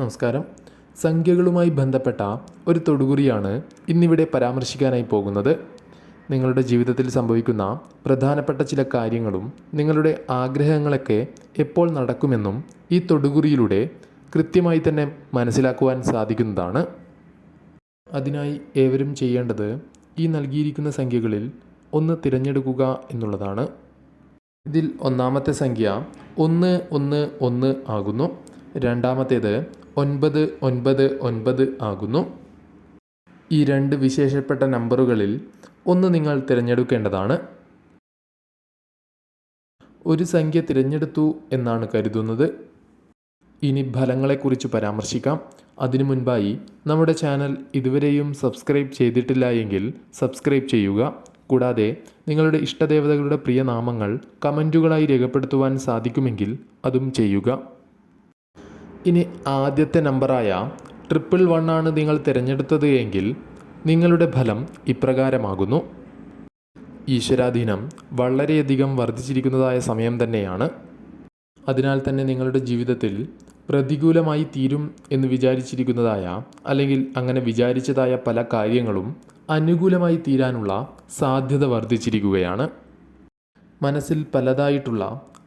നമസ്കാരം. സംഖ്യകളുമായി ബന്ധപ്പെട്ട ഒരു തൊടുകുറിയാണ് ഇന്നിവിടെ പരാമർശിക്കാനായി പോകുന്നത്. നിങ്ങളുടെ ജീവിതത്തിൽ സംഭവിക്കുന്ന പ്രധാനപ്പെട്ട ചില കാര്യങ്ങളും നിങ്ങളുടെ ആഗ്രഹങ്ങളൊക്കെ എപ്പോൾ നടക്കുമെന്നും ഈ തൊടുകുറിയിലൂടെ കൃത്യമായി തന്നെ മനസ്സിലാക്കുവാൻ സാധിക്കുന്നതാണ്. അതിനായി ഏവരും ചെയ്യേണ്ടത് ഈ നൽകിയിരിക്കുന്ന സംഖ്യകളിൽ ഒന്ന് തിരഞ്ഞെടുക്കുക എന്നുള്ളതാണ്. ഇതിൽ ഒന്നാമത്തെ സംഖ്യ ഒന്ന് ഒന്ന് ഒന്ന് ആകുന്നു. രണ്ടാമത്തേത് ഒൻപത് ഒൻപത് ഒൻപത് ആകുന്നു. ഈ രണ്ട് വിശേഷപ്പെട്ട നമ്പറുകളിൽ ഒന്ന് നിങ്ങൾ തിരഞ്ഞെടുക്കേണ്ടതാണ്. ഒരു സംഖ്യ തിരഞ്ഞെടുത്തു എന്നാണ് കരുതുന്നത്. ഇനി ഫലങ്ങളെക്കുറിച്ച് പരാമർശിക്കാം. അതിനു മുൻപായി നമ്മുടെ ചാനൽ ഇതുവരെയും സബ്സ്ക്രൈബ് ചെയ്തിട്ടില്ല എങ്കിൽ സബ്സ്ക്രൈബ് ചെയ്യുക. കൂടാതെ നിങ്ങളുടെ ഇഷ്ടദേവതകളുടെ പ്രിയ നാമങ്ങൾ കമന്റുകളായി രേഖപ്പെടുത്തുവാൻ സാധിക്കുമെങ്കിൽ അതും ചെയ്യുക. ഇനി ആദ്യത്തെ നമ്പറായ ട്രിപ്പിൾ ആണ് നിങ്ങൾ തിരഞ്ഞെടുത്തത് എങ്കിൽ നിങ്ങളുടെ ഫലം ഇപ്രകാരമാകുന്നു. ഈശ്വരാധീനം വളരെയധികം വർദ്ധിച്ചിരിക്കുന്നതായ സമയം തന്നെയാണ്. അതിനാൽ തന്നെ നിങ്ങളുടെ ജീവിതത്തിൽ പ്രതികൂലമായി തീരും എന്ന് വിചാരിച്ചിരിക്കുന്നതായ അല്ലെങ്കിൽ അങ്ങനെ വിചാരിച്ചതായ പല കാര്യങ്ങളും അനുകൂലമായി തീരാനുള്ള സാധ്യത വർദ്ധിച്ചിരിക്കുകയാണ്. മനസ്സിൽ പലതായിട്ടുള്ള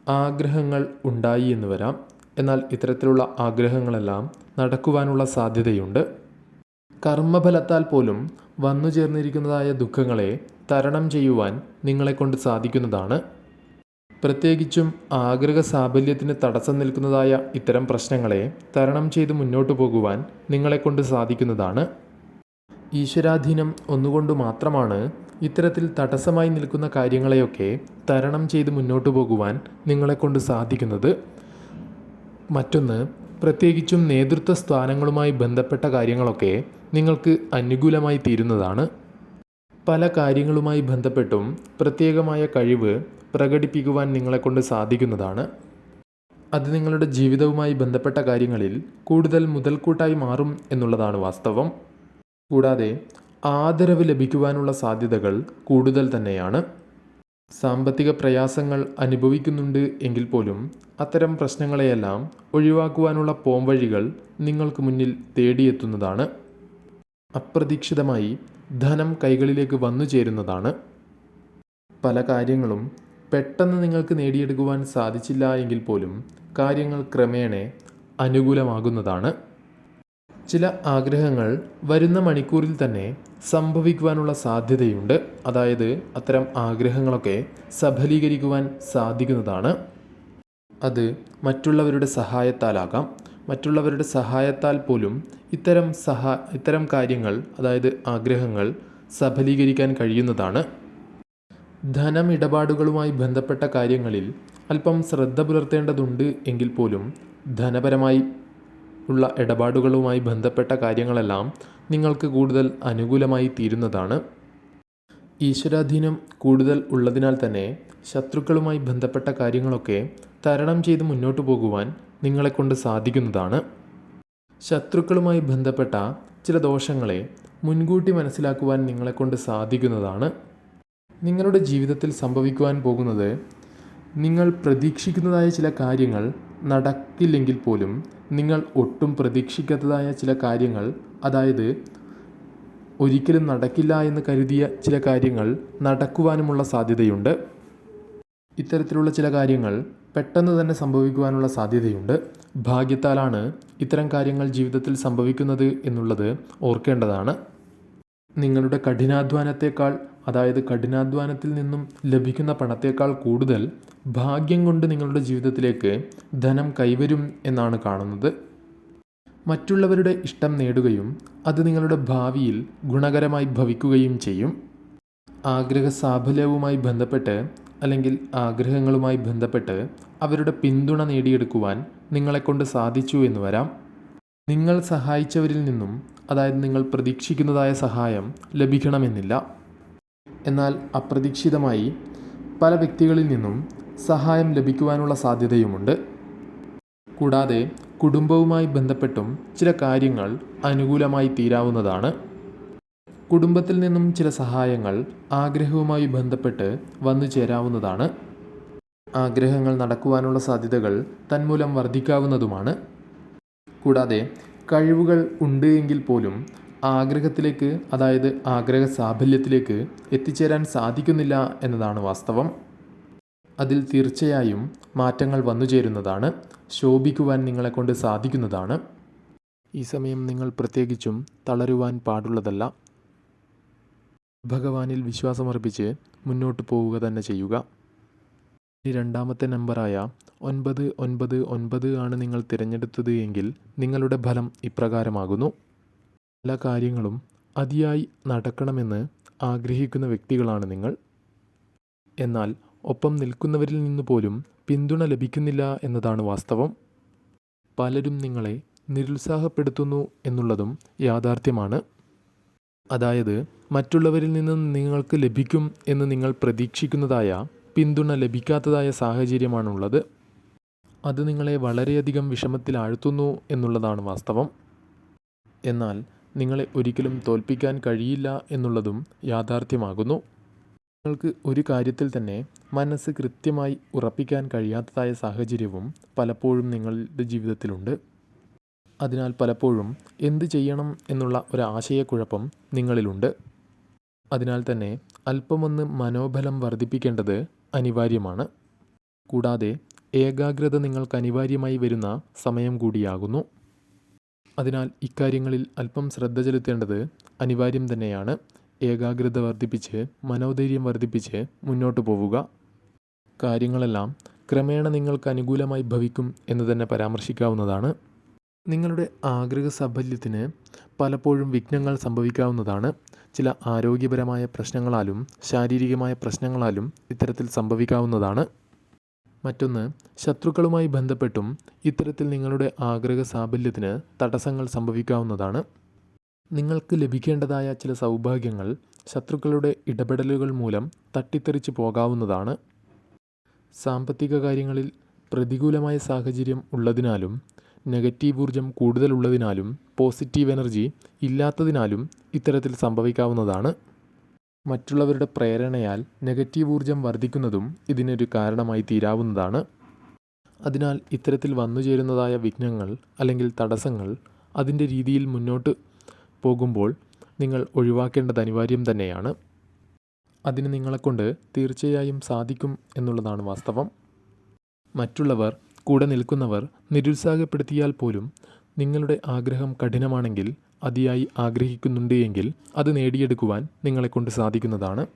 ആഗ്രഹങ്ങൾ ഉണ്ടായി എന്ന് വരാം. എന്നാൽ ഇത്തരത്തിലുള്ള ആഗ്രഹങ്ങളെല്ലാം നടക്കുവാനുള്ള സാധ്യതയുണ്ട്. കർമ്മഫലത്താൽ പോലും വന്നു ചേർന്നിരിക്കുന്നതായ ദുഃഖങ്ങളെ തരണം ചെയ്യുവാൻ നിങ്ങളെക്കൊണ്ട് സാധിക്കുന്നതാണ്. പ്രത്യേകിച്ചും ആഗ്രഹ സാഫല്യത്തിന് തടസ്സം നിൽക്കുന്നതായ ഇത്തരം പ്രശ്നങ്ങളെ തരണം ചെയ്ത് മുന്നോട്ടു പോകുവാൻ നിങ്ങളെക്കൊണ്ട് സാധിക്കുന്നതാണ്. ഈശ്വരാധീനം ഒന്നുകൊണ്ട് മാത്രമാണ് ഇത്തരത്തിൽ തടസ്സമായി നിൽക്കുന്ന കാര്യങ്ങളെയൊക്കെ തരണം ചെയ്ത് മുന്നോട്ടു പോകുവാൻ നിങ്ങളെക്കൊണ്ട് സാധിക്കുന്നത്. മറ്റൊന്ന് പ്രത്യേകിച്ചും നേതൃത്വ സ്ഥാനങ്ങളുമായി ബന്ധപ്പെട്ട കാര്യങ്ങളൊക്കെ നിങ്ങൾക്ക് അനുകൂലമായി തീരുന്നതാണ്. പല കാര്യങ്ങളുമായി ബന്ധപ്പെട്ടും പ്രത്യേകമായ കഴിവ് പ്രകടിപ്പിക്കുവാൻ നിങ്ങളെക്കൊണ്ട് സാധിക്കുന്നതാണ്. അത് നിങ്ങളുടെ ജീവിതവുമായി ബന്ധപ്പെട്ട കാര്യങ്ങളിൽ കൂടുതൽ മുതൽക്കൂട്ടായി മാറും എന്നുള്ളതാണ് വാസ്തവം. കൂടാതെ ആദരവ് ലഭിക്കുവാനുള്ള സാധ്യതകൾ കൂടുതൽ തന്നെയാണ്. സാമ്പത്തിക പ്രയാസങ്ങൾ അനുഭവിക്കുന്നുണ്ട് എങ്കിൽ പോലും അത്തരം പ്രശ്നങ്ങളെയെല്ലാം ഒഴിവാക്കുവാനുള്ള പോംവഴികൾ നിങ്ങൾക്ക് മുന്നിൽ തേടിയെത്തുന്നതാണ്. അപ്രതീക്ഷിതമായി ധനം കൈകളിലേക്ക് വന്നു ചേരുന്നതാണ്. പല കാര്യങ്ങളും പെട്ടെന്ന് നിങ്ങൾക്ക് നേടിയെടുക്കുവാൻ സാധിച്ചില്ല എങ്കിൽ പോലും കാര്യങ്ങൾ ക്രമേണ അനുകൂലമാകുന്നതാണ്. ചില ആഗ്രഹങ്ങൾ വരുന്ന മണിക്കൂറിൽ തന്നെ സംഭവിക്കുവാനുള്ള സാധ്യതയുണ്ട്. അതായത് അത്തരം ആഗ്രഹങ്ങളൊക്കെ സഫലീകരിക്കുവാൻ സാധിക്കുന്നതാണ്. അത് മറ്റുള്ളവരുടെ സഹായത്താലാകാം. മറ്റുള്ളവരുടെ സഹായത്താൽ പോലും ഇത്തരം സഹാ ഇത്തരം കാര്യങ്ങൾ അതായത് ആഗ്രഹങ്ങൾ സഫലീകരിക്കാൻ കഴിയുന്നതാണ്. ധനം ഇടപാടുകളുമായി ബന്ധപ്പെട്ട കാര്യങ്ങളിൽ അല്പം ശ്രദ്ധ പുലർത്തേണ്ടതുണ്ട് എങ്കിൽ പോലും ധനപരമായി ഉള്ള ഇടപാടുകളുമായി ബന്ധപ്പെട്ട കാര്യങ്ങളെല്ലാം നിങ്ങൾക്ക് കൂടുതൽ അനുകൂലമായി തീരുന്നതാണ്. ഈശ്വരാധീനം കൂടുതൽ ഉള്ളതിനാൽ തന്നെ ശത്രുക്കളുമായി ബന്ധപ്പെട്ട കാര്യങ്ങളൊക്കെ തരണം ചെയ്ത് മുന്നോട്ട് പോകുവാൻ നിങ്ങളെക്കൊണ്ട് സാധിക്കുന്നതാണ്. ശത്രുക്കളുമായി ബന്ധപ്പെട്ട ചില ദോഷങ്ങളെ മുൻകൂട്ടി മനസ്സിലാക്കുവാൻ നിങ്ങളെക്കൊണ്ട് സാധിക്കുന്നതാണ്. നിങ്ങളുടെ ജീവിതത്തിൽ സംഭവിക്കുവാൻ പോകുന്നത് നിങ്ങൾ പ്രതീക്ഷിക്കുന്നതായ ചില കാര്യങ്ങൾ നടക്കില്ലെങ്കിൽ പോലും നിങ്ങൾ ഒട്ടും പ്രതീക്ഷിക്കാത്തതായ ചില കാര്യങ്ങൾ അതായത് ഒരിക്കലും നടക്കില്ല എന്ന് കരുതിയ ചില കാര്യങ്ങൾ നടക്കുവാനുമുള്ള സാധ്യതയുണ്ട്. ഇത്തരത്തിലുള്ള ചില കാര്യങ്ങൾ പെട്ടെന്ന് തന്നെ സംഭവിക്കുവാനുള്ള സാധ്യതയുണ്ട്. ഭാഗ്യത്താലാണ് ഇത്തരം കാര്യങ്ങൾ ജീവിതത്തിൽ സംഭവിക്കുന്നത് എന്നുള്ളത് ഓർക്കേണ്ടതാണ്. നിങ്ങളുടെ കഠിനാധ്വാനത്തേക്കാൾ അതായത് കഠിനാധ്വാനത്തിൽ നിന്നും ലഭിക്കുന്ന പണത്തേക്കാൾ കൂടുതൽ ഭാഗ്യം കൊണ്ട് നിങ്ങളുടെ ജീവിതത്തിലേക്ക് ധനം കൈവരും എന്നാണ് കാണുന്നത്. മറ്റുള്ളവരുടെ ഇഷ്ടം നേടുകയും അത് നിങ്ങളുടെ ഭാവിയിൽ ഗുണകരമായി ഭവിക്കുകയും ചെയ്യും. ആഗ്രഹ സാഫല്യവുമായി ബന്ധപ്പെട്ട് അല്ലെങ്കിൽ ആഗ്രഹങ്ങളുമായി ബന്ധപ്പെട്ട് അവരുടെ പിന്തുണ നേടിയെടുക്കുവാൻ നിങ്ങളെക്കൊണ്ട് സാധിച്ചു എന്ന് വരാം. നിങ്ങൾ സഹായിച്ചവരിൽ നിന്നും അതായത് നിങ്ങൾ പ്രതീക്ഷിക്കുന്നതായ സഹായം ലഭിക്കണമെന്നില്ല. എന്നാൽ അപ്രതീക്ഷിതമായി പല വ്യക്തികളിൽ നിന്നും സഹായം ലഭിക്കുവാനുള്ള സാധ്യതയുമുണ്ട്. കൂടാതെ കുടുംബവുമായി ബന്ധപ്പെട്ടും ചില കാര്യങ്ങൾ അനുകൂലമായി തീരാവുന്നതാണ്. കുടുംബത്തിൽ നിന്നും ചില സഹായങ്ങൾ ആഗ്രഹവുമായി ബന്ധപ്പെട്ട് വന്നു ചേരാവുന്നതാണ്. ആഗ്രഹങ്ങൾ നടക്കുവാനുള്ള സാധ്യതകൾ തന്മൂലം വർദ്ധിക്കാവുന്നതുമാണ്. കൂടാതെ കഴിവുകൾ ഉണ്ട് എങ്കിൽ പോലും ആഗ്രഹത്തിലേക്ക് അതായത് ആഗ്രഹ സാഫല്യത്തിലേക്ക് എത്തിച്ചേരാൻ സാധിക്കുന്നില്ല എന്നതാണ് വാസ്തവം. അതിൽ തീർച്ചയായും മാറ്റങ്ങൾ വന്നു ചേരുന്നതാണ് ശോഭിക്കുവാൻ നിങ്ങളെക്കൊണ്ട് സാധിക്കുന്നതാണ്. ഈ സമയം നിങ്ങൾ പ്രത്യേകിച്ചും തളരുവാൻ പാടുള്ളതല്ല. ഭഗവാനിൽ വിശ്വാസമർപ്പിച്ച് മുന്നോട്ട് പോവുക തന്നെ ചെയ്യുക. ഈ രണ്ടാമത്തെ നമ്പറായ ഒൻപത് ഒൻപത് ഒൻപത് ആണ് നിങ്ങൾ തിരഞ്ഞെടുത്തത് എങ്കിൽ നിങ്ങളുടെ ഫലം ഇപ്രകാരമാകുന്നു. എല്ലാ കാര്യങ്ങളും അതിയായി നടക്കണമെന്ന് ആഗ്രഹിക്കുന്ന വ്യക്തികളാണ് നിങ്ങൾ. എന്നാൽ ഒപ്പം നിൽക്കുന്നവരിൽ നിന്ന് പോലും പിന്തുണ ലഭിക്കുന്നില്ല എന്നതാണ് വാസ്തവം. പലരും നിങ്ങളെ നിരുത്സാഹപ്പെടുത്തുന്നു എന്നുള്ളതും യാഥാർത്ഥ്യമാണ്. അതായത് മറ്റുള്ളവരിൽ നിന്ന് നിങ്ങൾക്ക് ലഭിക്കും എന്ന് നിങ്ങൾ പ്രതീക്ഷിക്കുന്നതായ പിന്തുണ ലഭിക്കാത്തതായ സാഹചര്യമാണുള്ളത്. അത് നിങ്ങളെ വളരെയധികം വിഷമത്തിലാഴ്ത്തുന്നു എന്നുള്ളതാണ് വാസ്തവം. എന്നാൽ നിങ്ങളെ ഒരിക്കലും തോൽപ്പിക്കാൻ കഴിയില്ല എന്നുള്ളതും യാഥാർത്ഥ്യമാകുന്നു. നിങ്ങൾക്ക് ഒരു കാര്യത്തിൽ തന്നെ മനസ്സ് കൃത്യമായി ഉറപ്പിക്കാൻ കഴിയാത്തതായ സാഹചര്യവും പലപ്പോഴും നിങ്ങളുടെ ജീവിതത്തിലുണ്ട്. അതിനാൽ പലപ്പോഴും എന്ത് ചെയ്യണം എന്നുള്ള ഒരു ആശയക്കുഴപ്പം നിങ്ങളിലുണ്ട്. അതിനാൽ തന്നെ അല്പമൊന്ന് മനോബലം വർദ്ധിപ്പിക്കേണ്ടത് അനിവാര്യമാണ്. കൂടാതെ ഏകാഗ്രത നിങ്ങൾക്ക് അനിവാര്യമായി വരുന്ന സമയം കൂടിയാകുന്നു. അതിനാൽ ഇക്കാര്യങ്ങളിൽ അല്പം ശ്രദ്ധ ചെലുത്തേണ്ടത് അനിവാര്യം തന്നെയാണ്. ഏകാഗ്രത വർദ്ധിപ്പിച്ച് മനോധൈര്യം വർദ്ധിപ്പിച്ച് മുന്നോട്ട് പോവുക. കാര്യങ്ങളെല്ലാം ക്രമേണ നിങ്ങൾക്ക് അനുകൂലമായി ഭവിക്കും എന്ന് തന്നെ പരാമർശിക്കാവുന്നതാണ്. നിങ്ങളുടെ ആഗ്രഹ സാഫല്യത്തിന് പലപ്പോഴും വിഘ്നങ്ങൾ സംഭവിക്കാവുന്നതാണ്. ചില ആരോഗ്യപരമായ പ്രശ്നങ്ങളാലും ശാരീരികമായ പ്രശ്നങ്ങളാലും ഇത്തരത്തിൽ സംഭവിക്കാവുന്നതാണ്. മറ്റൊന്ന് ശത്രുക്കളുമായി ബന്ധപ്പെട്ടും ഇത്തരത്തിൽ നിങ്ങളുടെ ആഗ്രഹ സാഫല്യത്തിന് തടസ്സങ്ങൾ സംഭവിക്കാവുന്നതാണ്. നിങ്ങൾക്ക് ലഭിക്കേണ്ടതായ ചില സൗഭാഗ്യങ്ങൾ ശത്രുക്കളുടെ ഇടപെടലുകൾ മൂലം തട്ടിത്തെറിച്ച് പോകാവുന്നതാണ്. സാമ്പത്തിക കാര്യങ്ങളിൽ പ്രതികൂലമായ സാഹചര്യം ഉള്ളതിനാലും നെഗറ്റീവ് ഊർജം കൂടുതലുള്ളതിനാലും പോസിറ്റീവ് എനർജി ഇല്ലാത്തതിനാലും ഇത്തരത്തിൽ സംഭവിക്കാവുന്നതാണ്. മറ്റുള്ളവരുടെ പ്രേരണയാൽ നെഗറ്റീവ് ഊർജം വർദ്ധിക്കുന്നതും ഇതിനൊരു കാരണമായി തീരാവുന്നതാണ്. അതിനാൽ ഇത്തരത്തിൽ വന്നുചേരുന്നതായ വിഘ്നങ്ങൾ അല്ലെങ്കിൽ തടസ്സങ്ങൾ അതിന്റെ രീതിയിൽ മുന്നോട്ട് പോകുമ്പോൾ നിങ്ങൾ ഒഴിവാക്കേണ്ടത് അനിവാര്യം തന്നെയാണ്. അതിന് നിങ്ങളെക്കൊണ്ട് തീർച്ചയായും സാധിക്കും എന്നുള്ളതാണ് വാസ്തവം. മറ്റുള്ളവർ കൂടെ നിൽക്കുന്നവർ നിരുത്സാഹപ്പെടുത്തിയാൽ പോലും നിങ്ങളുടെ ആഗ്രഹം കഠിനമാണെങ്കിൽ അതിയായി ആഗ്രഹിക്കുന്നുണ്ട് എങ്കിൽ അത് നേടിയെടുക്കുവാൻ നിങ്ങളെക്കൊണ്ട് സാധിക്കുന്നതാണ്.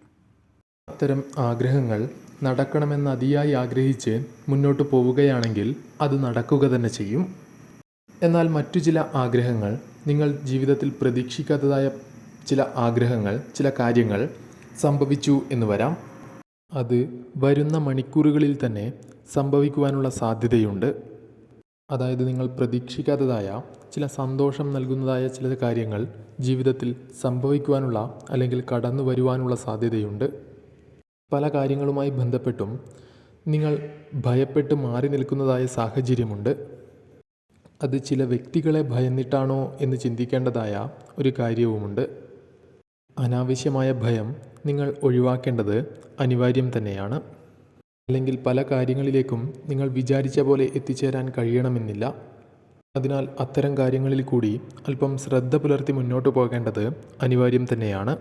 അത്തരം ആഗ്രഹങ്ങൾ നടക്കണമെന്ന് അതിയായി ആഗ്രഹിച്ച് മുന്നോട്ട് പോവുകയാണെങ്കിൽ അത് നടക്കുക തന്നെ ചെയ്യും. എന്നാൽ മറ്റു ചില ആഗ്രഹങ്ങൾ നിങ്ങൾ ജീവിതത്തിൽ പ്രതീക്ഷിക്കാത്തതായ ചില ആഗ്രഹങ്ങൾ ചില കാര്യങ്ങൾ സംഭവിച്ചു എന്ന് വരാം. അത് വരുന്ന മണിക്കൂറുകളിൽ തന്നെ സംഭവിക്കുവാനുള്ള സാധ്യതയുണ്ട്. അതായത് നിങ്ങൾ പ്രതീക്ഷിക്കാത്തതായ ചില സന്തോഷം നൽകുന്നതായ ചില കാര്യങ്ങൾ ജീവിതത്തിൽ സംഭവിക്കുവാനുള്ള അല്ലെങ്കിൽ കടന്നു വരുവാനുള്ള സാധ്യതയുണ്ട്. പല കാര്യങ്ങളുമായി ബന്ധപ്പെട്ടും നിങ്ങൾ ഭയപ്പെട്ട് മാറി നിൽക്കുന്നതായ സാഹചര്യമുണ്ട്. അത് ചില വ്യക്തികളെ ഭയന്നിട്ടാണോ എന്ന് ചിന്തിക്കേണ്ടതായ ഒരു കാര്യവുമുണ്ട്. അനാവശ്യമായ ഭയം നിങ്ങൾ ഒഴിവാക്കേണ്ടത് അനിവാര്യം തന്നെയാണ്. അല്ലെങ്കിൽ പല കാര്യങ്ങളിലേക്കും നിങ്ങൾ വിചാരിച്ച പോലെ എത്തിച്ചേരാൻ കഴിയണമെന്നില്ല. അതിനാൽ അത്തരം കാര്യങ്ങളിൽ കൂടി അല്പം ശ്രദ്ധ പുലർത്തി മുന്നോട്ട് പോകേണ്ടത് അനിവാര്യം തന്നെയാണ്.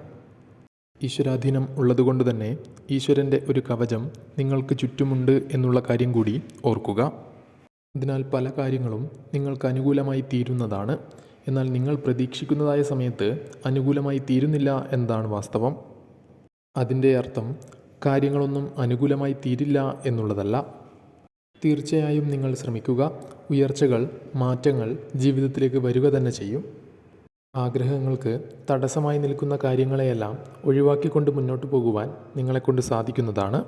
ഈശ്വരാധീനം ഉള്ളതുകൊണ്ട് തന്നെ ഈശ്വരന്റെ ഒരു കവചം നിങ്ങൾക്ക് ചുറ്റുമുണ്ട് എന്നുള്ള കാര്യം കൂടി ഓർക്കുക. അതിനാൽ പല കാര്യങ്ങളും നിങ്ങൾക്ക് അനുകൂലമായി തീരുന്നതാണ്. എന്നാൽ നിങ്ങൾ പ്രതീക്ഷിക്കുന്നതായ സമയത്ത് അനുകൂലമായി തീരുന്നില്ല എന്നതാണ് വാസ്തവം. അതിന്റെ അർത്ഥം കാര്യങ്ങളൊന്നും അനുകൂലമായി തീരില്ല എന്നുള്ളതല്ല. തീർച്ചയായും നിങ്ങൾ ശ്രമിക്കുക. ഉയർച്ചകൾ മാറ്റങ്ങൾ ജീവിതത്തിലേക്ക് വരിക തന്നെ ചെയ്യും. ആഗ്രഹങ്ങൾക്ക് തടസ്സമായി നിൽക്കുന്ന കാര്യങ്ങളെയെല്ലാം ഒഴിവാക്കിക്കൊണ്ട് മുന്നോട്ട് പോകുവാൻ നിങ്ങളെക്കൊണ്ട് സാധിക്കുന്നതാണ്.